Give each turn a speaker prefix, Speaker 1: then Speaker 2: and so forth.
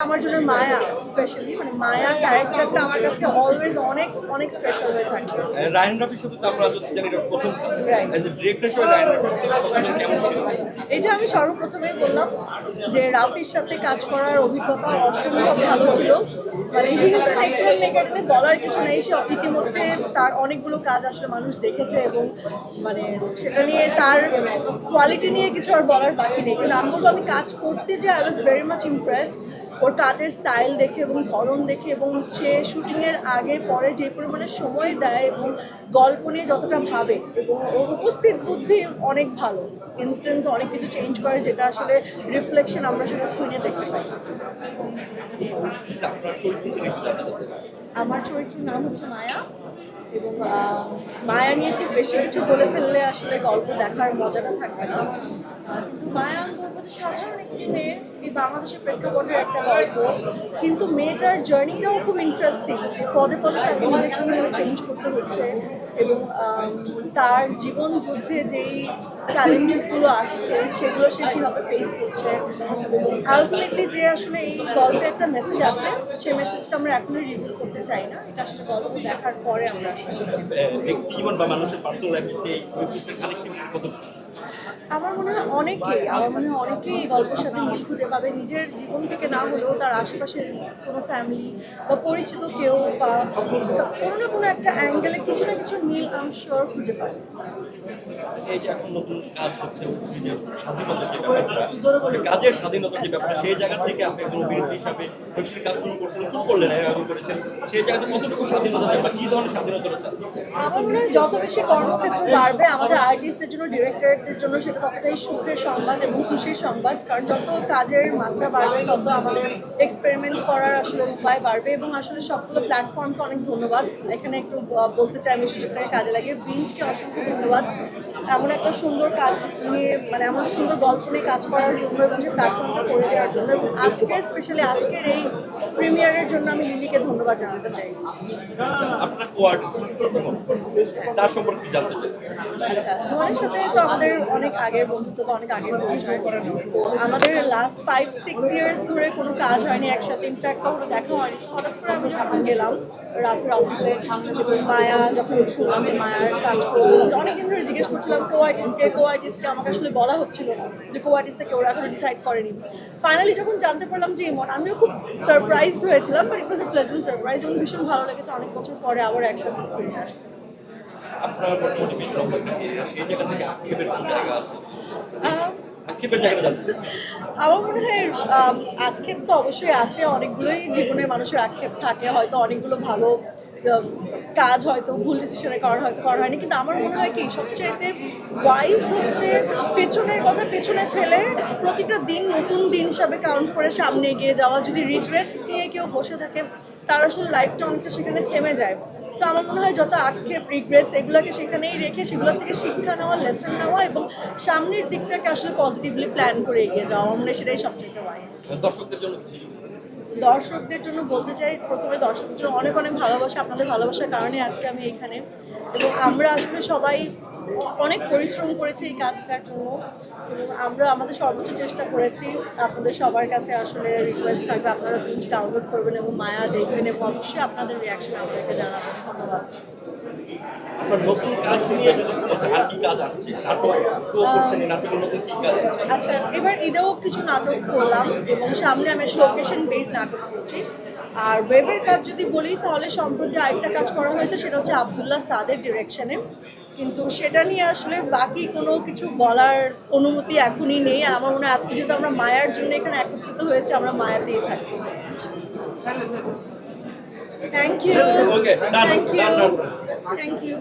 Speaker 1: আমার জন্য মায়া স্পেশালি মানে মায়া ক্যারেক্টারটা আমার কাছে অলওয়েজ অনেক অনেক স্পেশাল হয়ে থাকে।
Speaker 2: রায়ন রাফির সাথে তো আমরা যদি জানি এটা প্রথম
Speaker 1: এজ
Speaker 2: অ্যাজ এ ডিরেক্টর হিসেবে রায়ন রাফির কেমন ছিল?
Speaker 1: এই যে আমি সর্বপ্রথমেই বললাম যে রাফির সাথে কাজ করার অভিজ্ঞতা অসম্ভব ভালো ছিল। মানে এক্সেলেন্ট মেকার বলার কিছু নেই, সে ইতিমধ্যে তার অনেকগুলো কাজ আসলে মানুষ দেখেছে এবং মানে সেটা নিয়ে তার কোয়ালিটি নিয়ে কিছু আর বলার বাকি নেই। কিন্তু আমি বলব, আমি কাজ করতে যে I was very much impressed ওর কাজের স্টাইল দেখে এবং ধরন দেখে এবং সে শুটিংয়ের আগে, পরে যে পরিমাণে সময় দেয় এবং গল্প নিয়ে যতটা ভাবে এবং ওর উপস্থিত বুদ্ধি অনেক ভালো। ইনস্টেন্স অনেক কিছু চেঞ্জ করে যেটা আসলে রিফ্লেকশন আমরা সেটা স্ক্রিনে দেখতে পাই। আমার চরিত্রের নাম হচ্ছে মায়া এবং মায়া নিয়ে খুব বেশি কিছু বলে ফেললে আসলে গল্প দেখার মজাটা থাকবে না। কিন্তু মায়া আমি যে সাধারণ একটি মেয়ে, এই বাংলাদেশের প্রেক্ষাপটের একটা গল্প। কিন্তু মেয়েটার জার্নিটাও খুব ইন্টারেস্টিং যে পদে পদে তাকে নিজেকে চেঞ্জ করতে হচ্ছে এবং তার জীবন যুদ্ধে যেই চ্যালেঞ্জেসগুলো আসছে সেগুলো সে কীভাবে ফেস করছে? আলটিমেটলি যে আসলে এই গল্পে একটা মেসেজ আছে সেই মেসেজটা আমরা এখনই রিভিল করতে চাই না। এটা আসলে গল্প দেখার পরে আমরা
Speaker 2: জীবন বা মানুষের পার্সোনাল
Speaker 1: আমার মনে হয় অনেকেই আমার মনে হয় অনেকেই এই গল্পের সাথে মিল খুঁজে পাবে। নিজের জীবন থেকে না হলেও তার আশেপাশে কোনো ফ্যামিলি বা পরিচিত কেউ বা কোনো না কোনো একটা অ্যাঙ্গেলে কিছু না কিছু মিল আম শিওর খুঁজে পাবে।
Speaker 2: এই যে এখন নতুন কাজ হচ্ছে যে স্বাধীনতার যে ব্যাপারটা কাজের স্বাধীনতার যে ব্যাপারটা, সেই জায়গা থেকে আপনি অভিনেত্রী হিসাবে কাজ শুরু করছেন শুরু করলেন করেছেন, সেই জায়গাতে কতটুকু স্বাধীনতা চান বা কি ধরনের স্বাধীনতা চান?
Speaker 1: আমার মনে হয় যত বেশি কর্মক্ষেত্র বাড়বে, আমাদের আর্টিস্টদের জন্য ডিরেক্টরদের জন্য সেটা ততটাই সুখের সংবাদ এবং খুশির সংবাদ, কারণ যত কাজের মাত্রা বাড়বে, তত আমাদের এক্সপেরিমেন্ট করার আসলে উপায় বাড়বে এবং আসলে সবগুলো প্ল্যাটফর্মকে অনেক ধন্যবাদ। এখানে একটু বলতে চাই, আমি সুযোগটাকে কাজে লাগিয়ে বিঞ্চকে অসংখ্য ধন্যবাদ। এমন একটা সুন্দর কাজ নিয়ে মানে এমন সুন্দর গল্প নিয়ে কাজ করার জন্য এবং সে প্ল্যাটফর্মটা করে দেওয়ার জন্য এবং আজকের স্পেশালি আজকের এই প্রিমিয়ারের জন্য আমি লিলিকে ধন্যবাদ জানাতে চাই।
Speaker 2: কোয়ার্ড তার সম্পর্কে জানতে চাই?
Speaker 1: আচ্ছা সাথে তো আমাদের অনেক আগের বন্ধুত্ব বা অনেক আগের পরিচয় আমাদের লাস্ট ফাইভ সিক্স ইয়ার্স ধরে কোনো কাজ হয়নি একসাথে। ইনফ্যাক্ট কখনো দেখা হয়নি। হঠাৎ করে আমি যখন গেলাম রাফির অফিসে মায়া যখন শুনলাম মায়ার কাজ অনেকদিন ধরে জিজ্ঞেস করছিলাম কো আর্টিস্টকে আমাকে আসলে বলা হচ্ছিল না যে কো, ওরা এখনও ডিসাইড করেনি। ফাইনালি যখন জানতে পারলাম যে ইমন, আমিও খুব সারপ্রাইজড হয়েছিলাম but it was a pleasant surprise এবং ভীষণ ভালো লেগেছে। অনেক বছর পরে আবার একসাথে স্ক্রিনে আসতে
Speaker 2: আপনার মোটামুটি বেশ লম্বা career, সেই জায়গা থেকে আক্ষেপের কোন জায়গা আছে? আক্ষেপের জায়গাটা জানতে
Speaker 1: আমার মনে হয় আক্ষেপ তো অবশ্যই আছে অনেকগুলোই জীবনে মানুষের আক্ষেপ থাকে হয়তো অনেকগুলো ভালো কাজ হয়তো ভুল ডিসিশনের কারণ হয়তো করা হয়নি কিন্তু আমার মনে হয় কি সবচেয়ে ওয়াইজ হচ্ছে পেছনের কথা পেছনে ফেলে প্রতিটা দিন নতুন দিন হিসাবে কাউন্ট করে সামনে এগিয়ে যাওয়া যদি রিগ্রেটস নিয়ে কেউ বসে থাকে তার আসলে লাইফটা অনেকটা সেখানে থেমে যায়। সো আমার মনে হয় যত আক্ষেপ রিগ্রেটস এগুলোকে সেখানেই রেখে সেগুলো থেকে শিক্ষা নেওয়া লেসন নেওয়া এবং সামনের দিকটাকে আসলে পজিটিভলি প্ল্যান করে এগিয়ে যাওয়া আমার মনে হয় সেটাই সবচেয়ে ওয়াইজ
Speaker 2: দর্শকদের জন্য
Speaker 1: দর্শকদের জন্য বলতে চাই প্রথমে দর্শকদের জন্য অনেক অনেক ভালোবাসা আপনাদের ভালোবাসার কারণে আজকে আমি এখানে। এবং আমরা আসলে সবাই অনেক পরিশ্রম করেছি এই কাজটার জন্য। আমরা আমাদের সর্বোচ্চ চেষ্টা করেছি। আপনাদের সবার কাছে আসলে রিকোয়েস্ট থাকবে আপনারা প্লিজ ডাউনলোড করবেন এবং মায়া দেখবেন এবং অবশ্যই আপনাদের রিয়াকশন আপনাকে জানাবেন। ধন্যবাদ।
Speaker 2: নতুন কাজ নিয়ে আর কি কাজ আসছে নাটক তো করছেন এই নাটকের নতুন কি কাজ
Speaker 1: আচ্ছা এবার ঈদেও কিছু নাটক করলাম এবং সামনে আমি লোকেশন বেস নাটক করছি। আর ওয়েবের কাজ যদি বলি তাহলে সম্প্রতি আরেকটা কাজ করা হয়েছে সেটা হচ্ছে আবদুল্লাহ সাদের ডিরেকশনে কিন্তু সেটা নিয়ে আসলে বাকি কোনো কিছু বলার অনুমতি এখনই নেই। আর আমার মনে হয় আজকে যেহেতু আমরা মায়ার জন্য এখানে একত্রিত হয়েছে আমরা মায়াতেই থাকি। Thank you thank you. Thank you